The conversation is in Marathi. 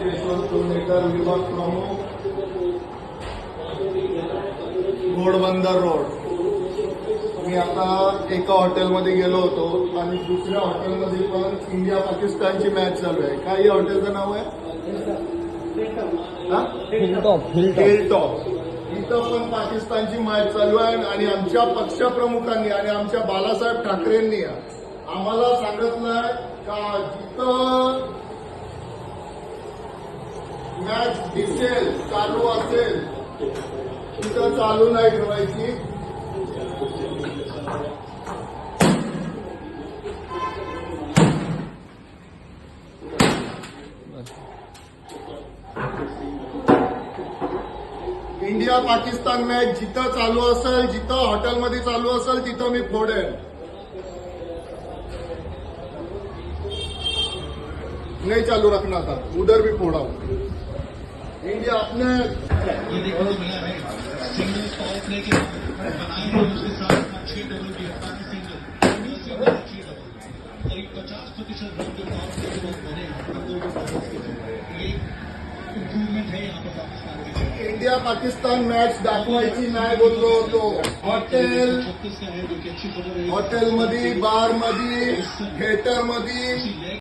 विभाग प्रमुख घोडबंदर रोड मी आता एका हॉटेलमध्ये गेलो होतो आणि दुसऱ्या हॉटेलमध्ये पण इंडिया पाकिस्तानची मॅच चालू आहे. काय या हॉटेलचं नाव आहे? हिलटॉप हिलटॉप हिल टॉप इथं पण पाकिस्तानची मॅच चालू आहे आणि आमच्या पक्षप्रमुखांनी आणि आमच्या बालासाहेब ठाकरेंनी आम्हाला सांगितलंय का जिथं मॅच दिसेल चालू असेल. तिथं चालू नाही ठेवायची. इंडिया पाकिस्तान मॅच जिथं चालू असेल जिथं हॉटेलमध्ये चालू असेल तिथं मी फोडेन नाही चालू रखना था उधर भी फोड़ा इंडिया अपने। ये देखने को मिला है। सिंगल बनाए हैं उसके साथ डबल सिंगल सिंगल और डबल करीब पचास प्रतिशत रन जो बाद बने ये इम्प्रूवमेंट है यहाँ पर पाकिस्तान के इंडिया पाकिस्तान मॅच दाखवायची नाही बोललो होतो हॉटेल छत्तीस का है जो कि अच्छी खबर है। हॉटेलमध्ये बारमध्ये थिएटरमध्ये लेग